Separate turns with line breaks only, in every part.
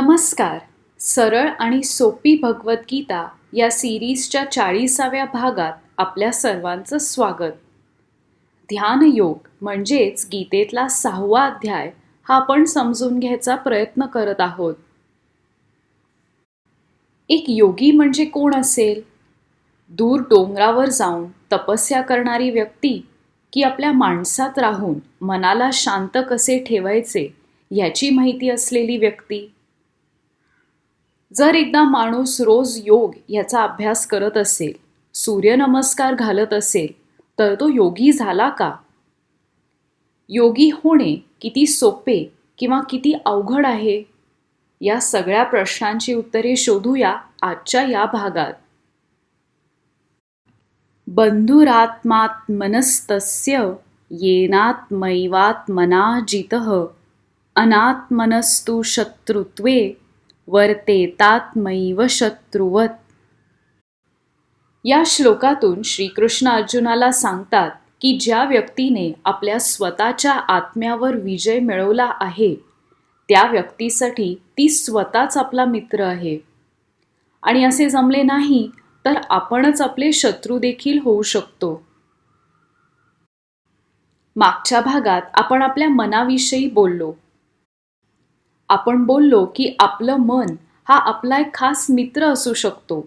नमस्कार. सरळ आणि सोपी भगवद्गीता या सिरीजच्या चाळीसाव्या भागात आपल्या सर्वांचं स्वागत. ध्यानयोग म्हणजेच गीतेतला सहावा अध्याय हा आपण समजून घ्यायचा प्रयत्न करत आहोत. एक योगी म्हणजे कोण असेल? दूर डोंगरावर जाऊन तपस्या करणारी व्यक्ती की आपल्या माणसात राहून मनाला शांत कसे ठेवायचे याची माहिती असलेली व्यक्ती? जर एकदा माणूस रोज योग याचा अभ्यास करत असेल सूर्यनमस्कार घालत असेल तर तो योगी झाला का? योगी होणे किती सोपे किंवा किती अवघड आहे? या सगळ्या प्रश्नांची उत्तरे शोधूया आजच्या या भागात. बंधुरात्मात्मनस्तस्य येनात्मैवात्मना जितः अनात्मनस्तु शत्रुत्वे वर्तेतात्मैव शत्रुवत. या श्लोकातून श्रीकृष्ण अर्जुनाला सांगतात की ज्या व्यक्तीने आपल्या स्वतःच्या आत्म्यावर विजय मिळवला आहे त्या व्यक्तीसाठी ती स्वतःच आपला मित्र आहे. आणि असे जमले नाही तर आपणच आपले शत्रू देखील होऊ शकतो. मागच्या भागात आपण आपल्या मनाविषयी बोललो. आपण बोललो की आपलं मन हा आपला एक खास मित्र असू शकतो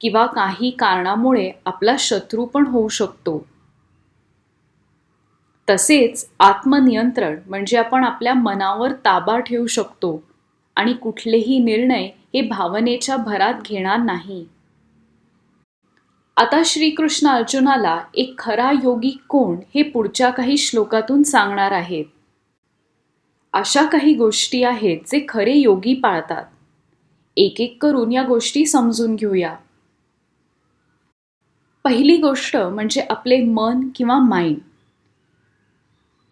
किंवा काही कारणामुळे आपला शत्रू पण होऊ शकतो. तसेच आत्मनियंत्रण म्हणजे आपण आपल्या मनावर ताबा ठेवू शकतो आणि कुठलेही निर्णय हे भावनेच्या भरात घेणार नाही. आता श्रीकृष्ण अर्जुनाला एक खरा योगी कोण हे पुढच्या काही श्लोकातून सांगणार आहेत. अशा काही गोष्टी आहेत जे खरे योगी पाळतात. एक एक करून या गोष्टी समजून घेऊया. पहिली गोष्ट म्हणजे आपले मन किंवा माइंड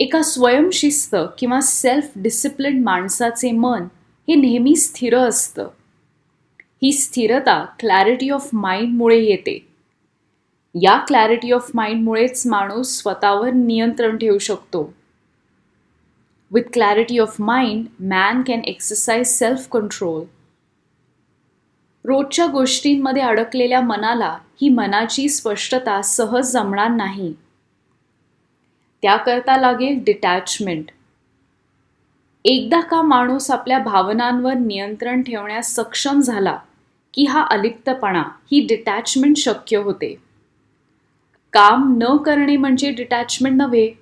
एका स्वयंशिस्त किंवा सेल्फ डिसिप्लिन माणसाचे मन हे नेहमी स्थिर असतं. ही स्थिरता क्लॅरिटी ऑफ माइंडमुळे येते. या क्लॅरिटी ऑफ माइंडमुळेच माणूस स्वतःवर नियंत्रण ठेवू शकतो. With clarity of mind man can exercise self control रोजच्या गोष्टींमध्ये अडकलेल्या मनाला ही मनाची स्पष्टता सहज जमणार नाही. त्याकरता लागेल डिटॅचमेंट एकदा का माणूस आपल्या भावनांवर नियंत्रण ठेवण्यास सक्षम झाला की हा अलिप्तपणा ही डिटॅचमेंट शक्य होते. काम न करणे म्हणजे डिटॅचमेंट नव्हे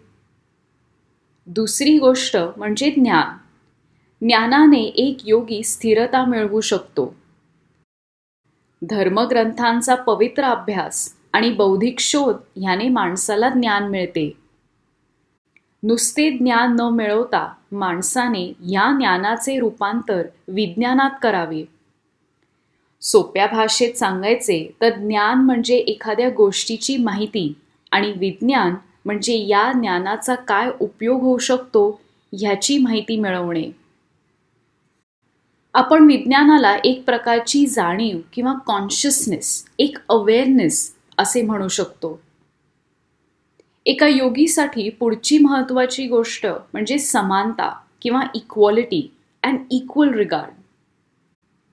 दुसरी गोष्ट म्हणजे ज्ञान. ज्ञानाने एक योगी स्थिरता मिळवू शकतो. धर्मग्रंथांचा पवित्र अभ्यास आणि बौद्धिक शोध ह्याने माणसाला ज्ञान मिळते. नुसते ज्ञान न मिळवता माणसाने या ज्ञानाचे रूपांतर विज्ञानात करावे. सोप्या भाषेत सांगायचे तर ज्ञान म्हणजे एखाद्या गोष्टीची माहिती आणि विज्ञान म्हणजे या ज्ञानाचा काय उपयोग होऊ शकतो ह्याची माहिती मिळवणे. आपण विज्ञानाला एक प्रकारची जाणीव किंवा कॉन्शियसनेस एक अवेअरनेस असे म्हणू शकतो. एका योगीसाठी पुढची महत्त्वाची गोष्ट म्हणजे समानता किंवा इक्वॉलिटी अँड इक्वल रिगार्ड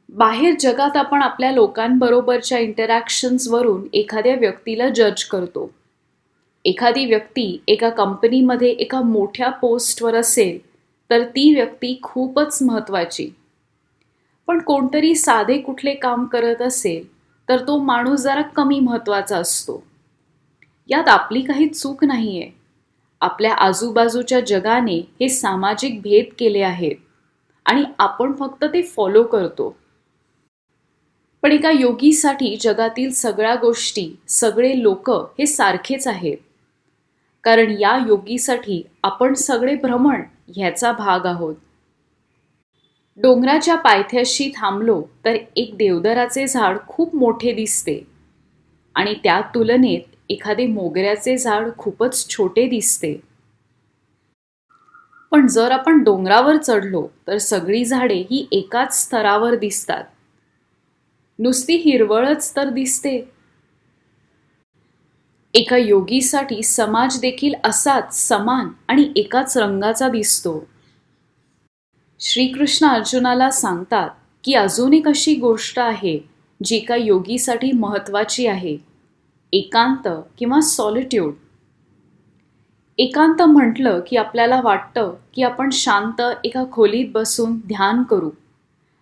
बाहेर जगात आपण आपल्या लोकांबरोबरच्या इंटरॅक्शन्सवरून एखाद्या व्यक्तीला जज करतो. एखादी व्यक्ती एका कंपनीमध्ये एका मोठ्या पोस्टवर असेल तर ती व्यक्ती खूपच महत्त्वाची. पण कोणतरी साधे कुठले काम करत असेल तर तो माणूस जरा कमी महत्त्वाचा असतो. यात आपली काही चूक नाही आहे आपल्या आजूबाजूच्या जगाने हे सामाजिक भेद केले आहेत आणि आपण फक्त ते फॉलो करतो. पण एका योगीसाठी जगातील सगळ्या गोष्टी सगळे लोक हे सारखेच आहेत. कारण या योगीसाठी आपण सगळे भ्रमण ह्याचा भाग आहोत. डोंगराच्या पायथ्याशी थांबलो तर एक देवदराचे झाड खूप मोठे दिसते आणि त्या तुलनेत एखादे मोगऱ्याचे झाड खूपच छोटे दिसते. पण जर आपण डोंगरावर चढलो तर सगळी झाडे ही एकाच स्तरावर दिसतात. नुसती हिरवळच तर दिसते. एका योगीसाठी समाज देखील असाच समान आणि एकाच रंगाचा दिसतो. श्रीकृष्ण अर्जुनाला सांगतात की अजून एक अशी गोष्ट आहे जी का योगीसाठी महत्त्वाची आहे. एकांत किंवा सॉलिट्यूड एकांत म्हटलं की आपल्याला वाटतं की आपण शांत एका खोलीत बसून ध्यान करू.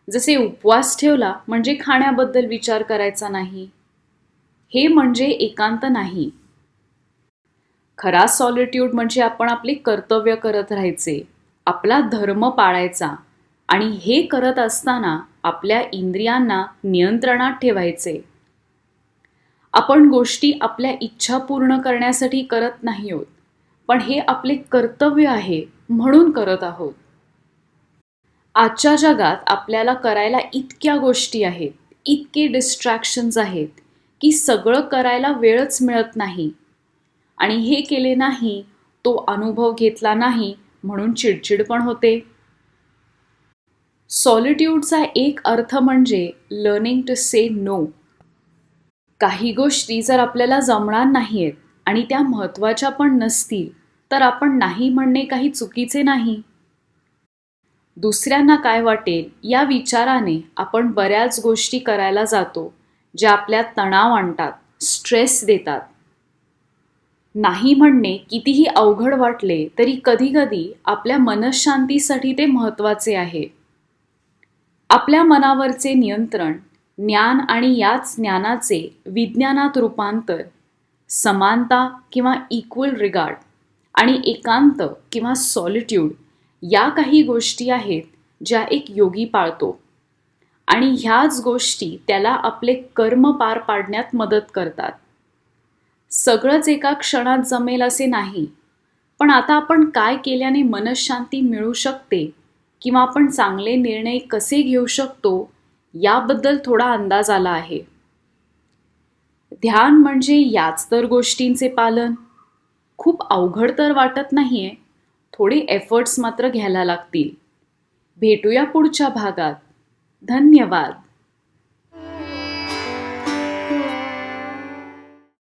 जसे उपवास ठेवला म्हणजे खाण्याबद्दल विचार करायचा नाही. हे म्हणजे एकांत नाही. खरा सॉलिट्यूड म्हणजे आपण आपले कर्तव्य करत राहायचे आपला धर्म पाळायचा आणि हे करत असताना आपल्या इंद्रियांना नियंत्रणात ठेवायचे. आपण गोष्टी आपल्या इच्छा पूर्ण करण्यासाठी करत नाही आहोत पण हे आपले कर्तव्य आहे म्हणून करत आहोत. आजच्या जगात आपल्याला करायला इतक्या गोष्टी आहेत इतके डिस्ट्रॅक्शन्स आहेत की सगळं करायला वेळच मिळत नाही. आणि हे केले नाही तो अनुभव घेतला नाही म्हणून चिडचिड पण होते. सॉलिट्यूडचा एक अर्थ म्हणजे लर्निंग टू से नो काही गोष्टी जर आपल्याला जमणार नाही आहेत आणि त्या महत्त्वाच्या पण नसतील तर आपण नाही म्हणणे काही चुकीचे नाही. दुसऱ्यांना काय वाटेल या विचाराने आपण बऱ्याच गोष्टी करायला जातो ज्या आपल्यात तणाव आणतात स्ट्रेस देतात. नाही म्हणणे कितीही अवघड वाटले तरी कधीकधी आपल्या मनशांतीसाठी ते महत्त्वाचे आहे. आपल्या मनावरचे नियंत्रण ज्ञान आणि याच ज्ञानाचे विज्ञानात रूपांतर समानता किंवा इक्वल रिगार्ड आणि एकांत किंवा सॉलिट्यूड या काही गोष्टी आहेत ज्या एक योगी पाळतो. आणि ह्याच गोष्टी त्याला आपले कर्म पार पाडण्यात मदत करतात. सगळंच एका क्षणात जमेल असे नाही. पण आता आपण काय केल्याने मनशांती मिळू शकते किंवा आपण चांगले निर्णय कसे घेऊ शकतो याबद्दल थोडा अंदाज आला आहे. ध्यान म्हणजे याच तर गोष्टींचे पालन. खूप अवघड तर वाटत नाही आहे थोडे एफर्ट्स मात्र घ्यायला लागतील. भेटूया पुढच्या भागात. धन्यवाद.